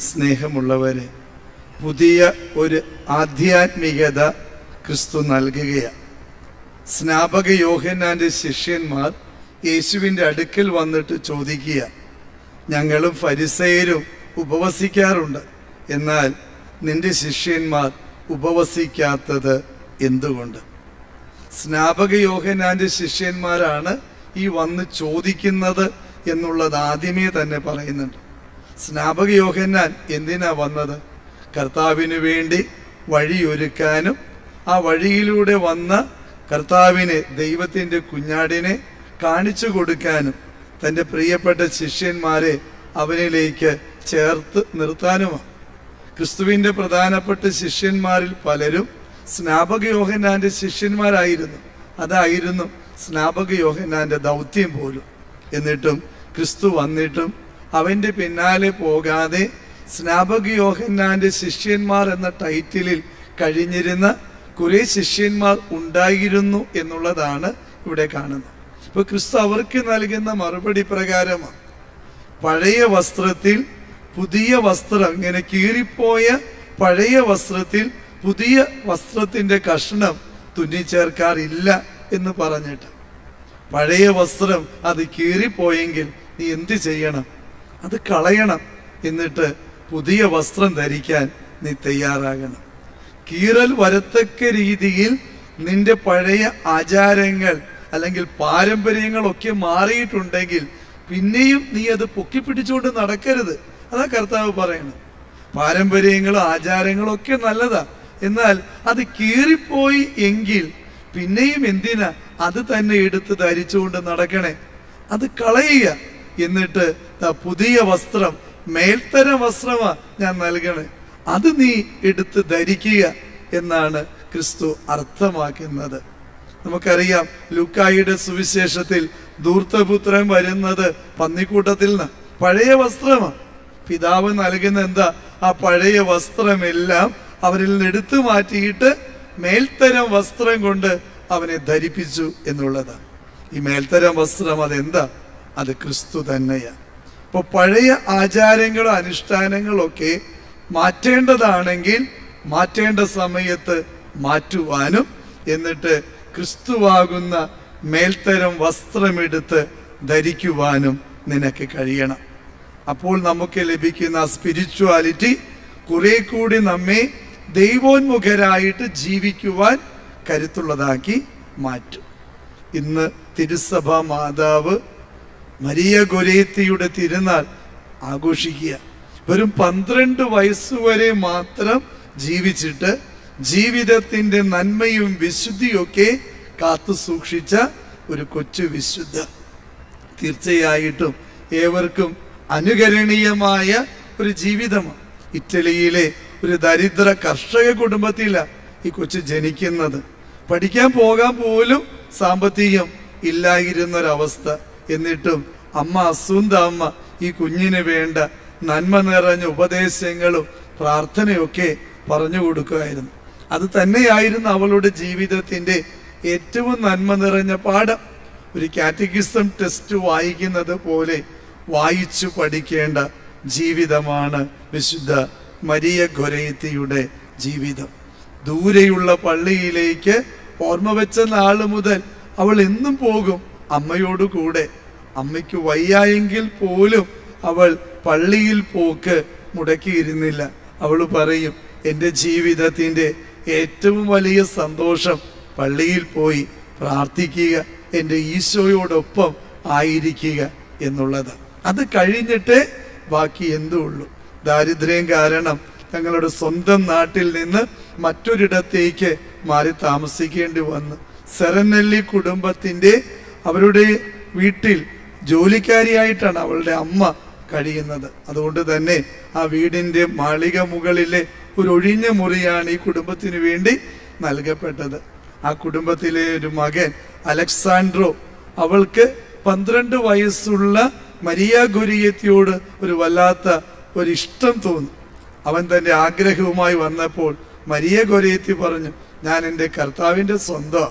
സ്നേഹമുള്ളവരെ പുതിയ ഒരു ആധ്യാത്മികത ക്രിസ്തു നൽകുകയാണ്. സ്നാപക യോഹന്നാന്റെ ശിഷ്യന്മാർ യേശുവിന്റെ അടുക്കൽ വന്നിട്ട് ചോദിക്കുക ഞങ്ങളും ഫരിസയരും ഉപവസിക്കാറുണ്ട്. എന്നാൽ നിന്റെ ശിഷ്യന്മാർ ഉപവസിക്കാത്തത് എന്തുകൊണ്ട്? സ്നാപക യോഹനാന്റെ ശിഷ്യന്മാരാണ് ഈ വന്ന് ചോദിക്കുന്നത് എന്നുള്ളത് ആദ്യമേ തന്നെ പറയുന്നുണ്ട്. സ്നാപക യോഹന്നാൻ എന്തിനാ വന്നത്? കർത്താവിന് വേണ്ടി വഴിയൊരുക്കാനും ആ വഴിയിലൂടെ വന്ന കർത്താവിനെ ദൈവത്തിന്റെ കുഞ്ഞാടിനെ കാണിച്ചു കൊടുക്കാനും തന്റെ പ്രിയപ്പെട്ട ശിഷ്യന്മാരെ അവനിലേക്ക് ചേർത്ത് നിർത്താനുമാണ്. ക്രിസ്തുവിന്റെ പ്രധാനപ്പെട്ട ശിഷ്യന്മാരിൽ പലരും സ്നാപക യോഹന്നാന്റെ ശിഷ്യന്മാരായിരുന്നു. അതായിരുന്നു സ്നാപക യോഹന്നാന്റെ ദൗത്യം പോലും. എന്നിട്ടും ക്രിസ്തു വന്നിട്ടും അവന്റെ പിന്നാലെ പോകാതെ സ്നാപക യോഹന്നാന്റെ ശിഷ്യന്മാർ എന്ന ടൈറ്റിലിൽ കഴിഞ്ഞിരുന്ന കുറേ ശിഷ്യന്മാർ ഉണ്ടായിരുന്നു എന്നുള്ളതാണ് ഇവിടെ കാണുന്നത്. ഇപ്പോൾ ക്രിസ്തു അവർക്ക് നൽകുന്ന മറുപടി പ്രകാരമാണ്. പഴയ വസ്ത്രത്തിൽ പുതിയ വസ്ത്രം ഇങ്ങനെ കീറിപ്പോയ പഴയ വസ്ത്രത്തിൽ പുതിയ വസ്ത്രത്തിന്റെ കഷ്ണം തുന്നിച്ചേർക്കാറില്ല എന്ന് പറഞ്ഞിട്ട്. പഴയ വസ്ത്രം അത് കീറിപ്പോയെങ്കിൽ നീ എന്ത് ചെയ്യണം? അത് കളയണം എന്നിട്ട് പുതിയ വസ്ത്രം ധരിക്കാൻ നീ തയ്യാറാകണം. കീറൽ വരത്തക്ക രീതിയിൽ നിന്റെ പഴയ ആചാരങ്ങൾ അല്ലെങ്കിൽ പാരമ്പര്യങ്ങളൊക്കെ മാറിയിട്ടുണ്ടെങ്കിൽ പിന്നെയും നീ അത് പൊക്കി പിടിച്ചുകൊണ്ട് നടക്കരുത്. അതാ കർത്താവ് പറയണം പാരമ്പര്യങ്ങളും ആചാരങ്ങളും ഒക്കെ നല്ലതാ. എന്നാൽ അത് കീറിപ്പോയി എങ്കിൽ പിന്നെയും എന്തിനാ അത് തന്നെ എടുത്ത് ധരിച്ചുകൊണ്ട് നടക്കണേ? അത് കളയുക. എന്നിട്ട് പുതിയ വസ്ത്രം മേൽത്തര വസ്ത്രമാ ഞാൻ നൽകണേ. അത് നീ എടുത്ത് ധരിക്കുക എന്നാണ് ക്രിസ്തു അർത്ഥമാക്കുന്നത്. നമുക്കറിയാം ലുക്കായിയുടെ സുവിശേഷത്തിൽ ധൂർത്തപുത്രൻ വരുന്നത് പന്നിക്കൂട്ടത്തിൽ നിന്ന് പഴയ വസ്ത്രമാണ് പിതാവ് നൽകുന്ന എന്താ? ആ പഴയ വസ്ത്രമെല്ലാം അവരിൽ നിന്ന് എടുത്തു മാറ്റിയിട്ട് മേൽത്തരം വസ്ത്രം കൊണ്ട് അവനെ ധരിപ്പിച്ചു എന്നുള്ളതാണ്. ഈ മേൽത്തരം വസ്ത്രം അതെന്താ? അത് ക്രിസ്തു തന്നെയാണ്. ഇപ്പോൾ പഴയ ആചാരങ്ങളും അനുഷ്ഠാനങ്ങളൊക്കെ മാറ്റേണ്ടതാണെങ്കിൽ മാറ്റേണ്ട സമയത്ത് മാറ്റുവാനും എന്നിട്ട് ക്രിസ്തുവാകുന്ന മേൽത്തരം വസ്ത്രമെടുത്ത് ധരിക്കുവാനും നിനക്ക് കഴിയണം. അപ്പോൾ നമുക്ക് ലഭിക്കുന്ന സ്പിരിച്വാലിറ്റി കുറെ കൂടി നമ്മെ ദൈവോന്മുഖരായിട്ട് ജീവിക്കുവാൻ കരുത്തുള്ളതാക്കി മാറ്റും. ഇന്ന് തിരുസഭ മാതാവ് മരിയ ഗൊരേത്തിയുടെ തിരുനാൾ ആഘോഷിക്കുക. വെറും പന്ത്രണ്ട് വയസ്സുവരെ മാത്രം ജീവിച്ചിട്ട് ജീവിതത്തിന്റെ നന്മയും വിശുദ്ധിയൊക്കെ കാത്തു സൂക്ഷിച്ച ഒരു കൊച്ചു വിശുദ്ധ. തീർച്ചയായിട്ടും ഏവർക്കും അനുകരണീയമായ ഒരു ജീവിതമാണ്. ഇറ്റലിയിലെ ഒരു ദരിദ്ര കർഷക കുടുംബത്തിലാണ് ഈ കൊച്ചു ജനിക്കുന്നത്. പഠിക്കാൻ പോകാൻ പോലും സാമ്പത്തികം ഇല്ലായിരുന്നൊരവസ്ഥ. എന്നിട്ടും അമ്മ അസുന്ത അമ്മ ഈ കുഞ്ഞിന് വേണ്ട നന്മ നിറഞ്ഞ ഉപദേശങ്ങളും പ്രാർത്ഥനയൊക്കെ പറഞ്ഞു കൊടുക്കുമായിരുന്നു അത് തന്നെയായിരുന്നു അവളുടെ ജീവിതത്തിന്റെ ഏറ്റവും നന്മ നിറഞ്ഞ പാഠം. ഒരു കാറ്റഗിസം ടെസ്റ്റ് വായിക്കുന്നത് പോലെ വായിച്ചു പഠിക്കേണ്ട ജീവിതമാണ് വിശുദ്ധ മരിയ ഗൊരയത്തിയുടെ ജീവിതം. ദൂരെയുള്ള പള്ളിയിലേക്ക് ഓർമ്മ വെച്ച നാൾ മുതൽ അവൾ എന്നും പോകും. അമ്മയോട് കൂടെ അമ്മയ്ക്ക് വയ്യായെങ്കിൽ പോലും അവൾ പള്ളിയിൽ പോക്ക് മുടക്കിയിരുന്നില്ല. അവൾ പറയും എന്റെ ജീവിതത്തിന്റെ ഏറ്റവും വലിയ സന്തോഷം പള്ളിയിൽ പോയി പ്രാർത്ഥിക്കുക എന്റെ ഈശോയോടൊപ്പം ആയിരിക്കുക എന്നുള്ളത്. അത് കഴിഞ്ഞിട്ട് ബാക്കി എന്തുള്ളൂ ദാരിദ്ര്യം കാരണം തങ്ങളുടെ സ്വന്തം നാട്ടിൽ നിന്ന് മറ്റൊരിടത്തേക്ക് മാറി താമസിക്കേണ്ടി വന്നു. സെറനെല്ലി കുടുംബത്തിന്റെ അവരുടെ വീട്ടിൽ ജോലിക്കാരിയായിട്ടാണ് അവളുടെ അമ്മ കഴിയുന്നത്. അതുകൊണ്ട് തന്നെ ആ വീടിന്റെ മാളിക മുകളിലെ ഒരു ഒഴിഞ്ഞ മുറിയാണ് ഈ കുടുംബത്തിന് വേണ്ടി നൽകപ്പെട്ടത്. ആ കുടുംബത്തിലെ ഒരു മകൻ അലക്സാൻഡ്രോ അവൾക്ക് പന്ത്രണ്ട് വയസ്സുള്ള മരിയ ഗുരിയത്തിയോട് ഒരു വല്ലാത്ത ഒരു ഇഷ്ടം തോന്നി. അവൻ തന്റെ ആഗ്രഹവുമായി വന്നപ്പോൾ മരിയ ഗൊരയത്തി പറഞ്ഞു ഞാൻ എന്റെ കർത്താവിന്റെ സ്വന്തം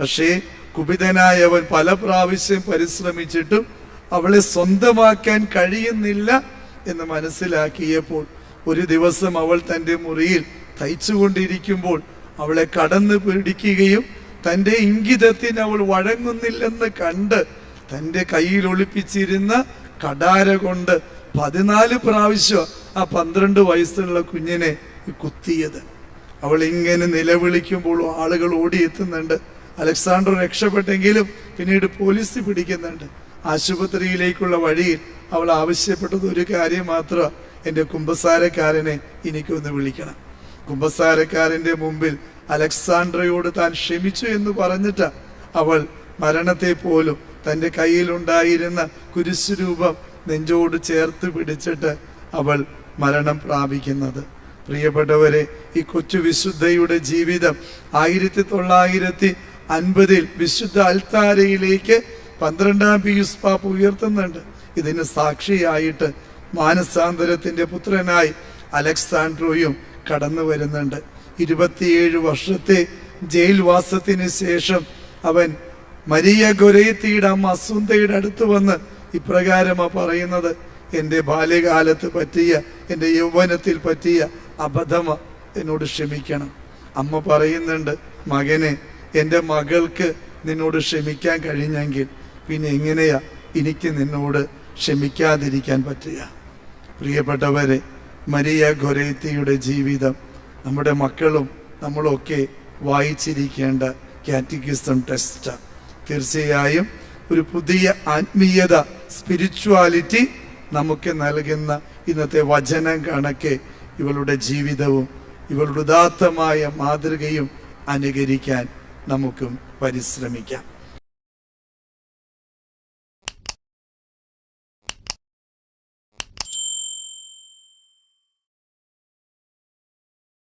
പക്ഷേ കുപിതനായ അവൻ പല പ്രാവശ്യം പരിശ്രമിച്ചിട്ടും അവളെ സ്വന്തമാക്കാൻ കഴിയുന്നില്ല എന്ന് മനസ്സിലാക്കിയപ്പോൾ ഒരു ദിവസം അവൾ തന്റെ മുറിയിൽ തയ്ച്ചുകൊണ്ടിരിക്കുമ്പോൾ അവളെ കടന്ന് പിടിക്കുകയും തന്റെ ഇംഗിതത്തിന് അവൾ വഴങ്ങുന്നില്ലെന്ന് കണ്ട് തന്റെ കയ്യിൽ ഒളിപ്പിച്ചിരുന്ന കടാര കൊണ്ട് പതിനാല് പ്രാവശ്യം ആ പന്ത്രണ്ട് വയസ്സുള്ള കുഞ്ഞിനെ കുത്തിയത്. അവൾ ഇങ്ങനെ നിലവിളിക്കുമ്പോൾ ആളുകൾ ഓടിയെത്തുന്നുണ്ട്. അലക്സാണ്ടർ രക്ഷപ്പെട്ടെങ്കിലും പിന്നീട് പോലീസ് പിടിക്കുന്നുണ്ട്. ആശുപത്രിയിലേക്കുള്ള വഴിയിൽ അവൾ ആവശ്യപ്പെട്ടത് ഒരു കാര്യം മാത്രം എന്റെ കുമ്പസാരക്കാരനെ എനിക്കൊന്ന് വിളിക്കണം. കുമ്പസാരക്കാരന്റെ മുമ്പിൽ അലക്സാണ്ട്രയോട് താൻ ക്ഷമിച്ചു എന്ന് പറഞ്ഞിട്ട് അവൾ മരണത്തെ പോലും തന്റെ കയ്യിലുണ്ടായിരുന്ന കുരിശുരൂപം നെഞ്ചോട് ചേർത്ത് പിടിച്ചിട്ട് അവൾ മരണം പ്രാപിക്കുന്നത്. പ്രിയപ്പെട്ടവരെ ഈ കൊച്ചു വിശുദ്ധയുടെ ജീവിതം ആയിരത്തി തൊള്ളായിരത്തി അൻപതിൽ വിശുദ്ധ അൽത്താരയിലേക്ക് പന്ത്രണ്ടാം പിയൂസ് പാപ്പ് ഉയർത്തുന്നുണ്ട്. ഇതിന് സാക്ഷിയായിട്ട് മാനസാന്തരത്തിന്റെ പുത്രനായി അലക്സാൻഡ്രോയും കടന്നു വരുന്നുണ്ട്. ഇരുപത്തിയേഴ് വർഷത്തെ ജയിൽവാസത്തിന് ശേഷം അവൻ മരിയ ഗൊരയത്തിയുടെ അമ്മ അസുന്തയുടെ അടുത്ത് വന്ന് ഇപ്രകാരമാ പറയുന്നത് എന്റെ ബാല്യകാലത്ത് പറ്റിയ എന്റെ യൗവനത്തിൽ പറ്റിയ അബദ്ധമ എന്നോട് ക്ഷമിക്കണം. അമ്മ പറയുന്നുണ്ട് മകനെ എന്റെ മകൾക്ക് നിന്നോട് ക്ഷമിക്കാൻ കഴിഞ്ഞെങ്കിൽ പിന്നെ എങ്ങനെയാ എനിക്ക് നിന്നോട് ക്ഷമിക്കാതിരിക്കാൻ പറ്റുക? പ്രിയപ്പെട്ടവരെ മരിയ ഖൊരേത്തിയുടെ ജീവിതം നമ്മുടെ മക്കളും നമ്മളൊക്കെ വായിച്ചിരിക്കേണ്ട കാറ്റഗിസം ടെസ്റ്റ്. തീർച്ചയായും ഒരു പുതിയ ആത്മീയത സ്പിരിച്വാലിറ്റി നമുക്ക് നൽകുന്ന ഇന്നത്തെ വചനം കണക്കെ ഇവളുടെ ജീവിതവും ഇവളുടെ ഉദാത്തമായ മാതൃകയും അനുകരിക്കാൻ നമുക്കും പരിശ്രമിക്കാം.